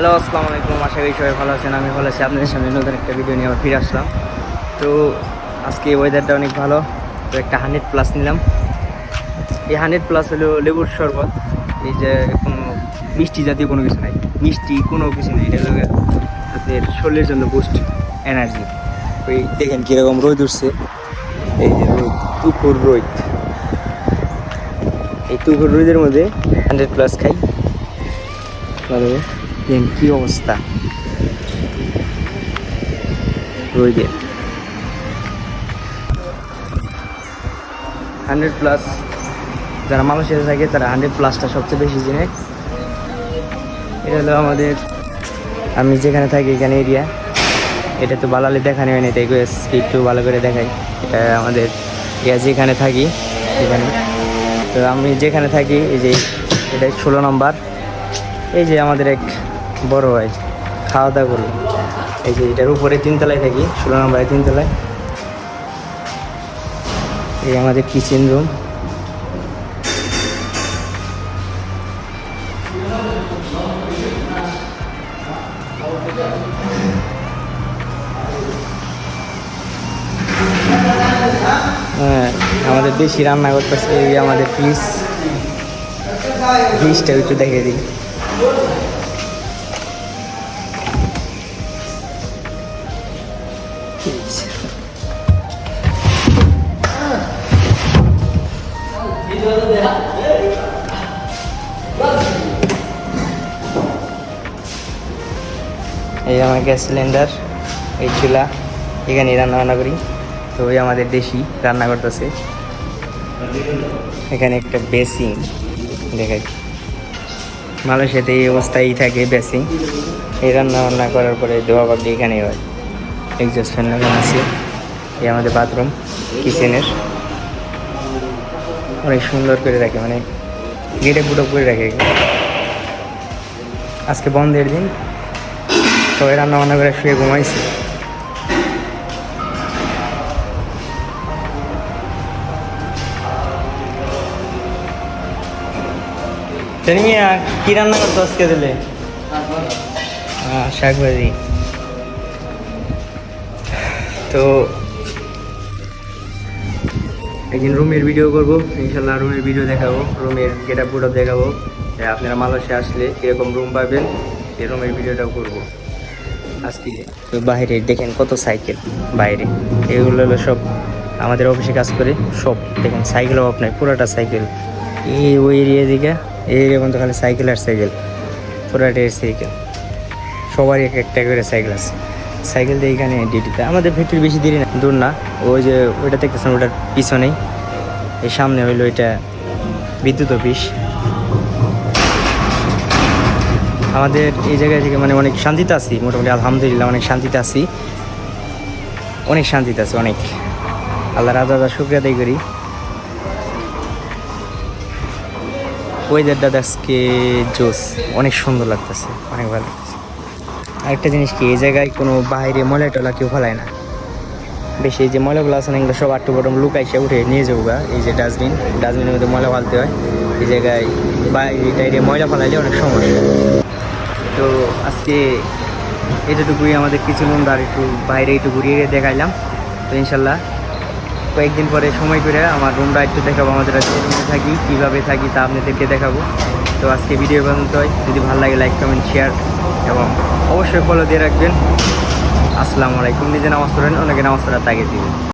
Hello, আসসালামু আলাইকুম। আশা করি সবাই ভালো আছেন, আমি ভালো আছি। আপনাদের সামনে নতুন একটা ভিডিও নিয়ে আবার ফিরে আসলাম। তো আজকে ওয়েদারটা অনেক ভালো, তো একটা হান্ড্রেড প্লাস নিলাম। এই হান্ড্রেড প্লাস হলো লেবুর শরবত। এই যে কোনো মিষ্টি জাতীয় কোনো কিছু নাই। মিষ্টি কোনো কিছু নেই, এটা হলো আপনার শরীরের জন্য বুস্ট এনার্জি ওই দেখেন কীরকম রোদ উঠছে। এই যে রোদ তুকুর রোদ। এই তুকুর রোদের মধ্যে হান্ড্রেড প্লাস খাই। ভালো। দেখেন কি অবস্থা? রোদের হান্ড্রেড প্লাস, যারা মালয়েশিয়াতে থাকে, তারা হান্ড্রেড প্লাসটা সবচেয়ে বেশি চিনে। এটা হলো আমাদের, আমি যেখানে থাকি এখানে এরিয়া এটা তো বালালে দেখানো হয়নি তাই একটু ভালো করে দেখাই। এটা আমাদের ইয়া যেখানে থাকি, এখানে। তো আমি যেখানে থাকি, এই যে, এটা ষোলো নম্বর। এই যে আমাদের এক বড় ভাই, খাওয়া দাওয়া করল। এই যে এটার উপরে তিনতলায় থাকি, ষোলো নম্বরে তিনতলায়। এই আমাদের কিচেন রুম হ্যাঁ আমাদের বেশি রান্না করতেছে আমাদের ফ্রিজ ফ্রিজটা একটু দেখে দিই। এই আমার গ্যাস সিলিন্ডার, এই চুলা এখানে রান্না বান্না করি। তো ওই আমাদের দেশি রান্না করতেছে। এখানে একটা বেসিং দেখাই। মালয়েশিয়াতে এই অবস্থায় থাকে বেসিং এই রান্না বান্না করার পরে দোয়া পাবলি এখানেই হয়। এক্সস্ট ফ্যান লাগানো আছে, এই আমাদের বাথরুম কিচেনের অনেক সুন্দর করে রাখে মানে গেটে পুটো করে রাখে। আজকে বন্ধের দিন, সবাই রান্না বান্না করে শুয়ে ঘুমাইছে। কি রান্না করতো আজকে দিলে হ্যাঁ শাক ভাজি তো একদিন রুমের ভিডিও করব, ইনশাল্লাহ রুমের ভিডিও দেখাবো, রুমের গেট আপ দেখাবো আপনারা মালয়েশিয়া আসলে কীরকম রুম পাবেন, সেই রুমের ভিডিওটাও করব। আজকে তো বাইরে দেখেন কত সাইকেল বাইরে। এগুলো হলো সব আমাদের অফিসে কাজ করে, সব দেখেন সাইকেলও আপনার পুরোটা সাইকেল এই ওই এরিয়া দিকে, এই এরিয়া পর্যন্ত খালি সাইকেল আর সাইকেল পুরাটাই সাইকেল সবারই এক একটা করে সাইকেল আছে। সাইকেল দিয়ে এখানে ডিউটিতে আমাদের ফ্যাক্টরি বেশি দেরি না, দূর না। ওই যে ওইটা দেখতেছেন, ওটার পিছনেই। এই সামনে হইল এটা বিদ্যুৎ অফিস। আমাদের এই জায়গায় থেকে মানে অনেক শান্তিতে আছি, মোটামুটি আলহামদুলিল্লাহ অনেক শান্তিতে আছি। অনেক শান্তিতে আছে, অনেক। আল্লাহ রাজা রাজা শুক্রিয়া আদায় করি। ওয়েদারটা আজকে জোস অনেক সুন্দর লাগতেছে, অনেক ভালো লাগতেছে। আরেকটা জিনিস কি, এই জায়গায় কোনো বাইরে ময়লা টলা কেউ ফেলায় না। বেশি এই যে ময়লাগুলো আছে না, এগুলো সব আটটু বটম লুকাইসে উঠে নিয়ে যাব এই যে ডাস্টবিন, ডাস্টবিনের মধ্যে ময়লা ফালতে হয়। এই জায়গায় বাইরে টাইরে ময়লা ফেলাইলে অনেক সমস্যা। তো আজকে এতটুকুই আমাদের কিছু মন্দ আর একটু বাইরে একটু ঘুরিয়ে দেখাইলাম। তো ইনশাল্লাহ কয়েকদিন পরে সময় করে আমার রুমটা একটু দেখাবো আমাদের আজকে থাকি, কীভাবে থাকি তা আপনাদেরকে দেখাবো। তো আজকে ভিডিও পর্যন্ত যদি ভালো লাগে লাইক কমেন্ট শেয়ার এবং অবশ্যই ফলো দিয়ে রাখবেন। আসসালামু আলাইকুম। নিজে নামাজ পড়েন, অনেকে নামাজ পড়ার তাগিয়ে দিবেন।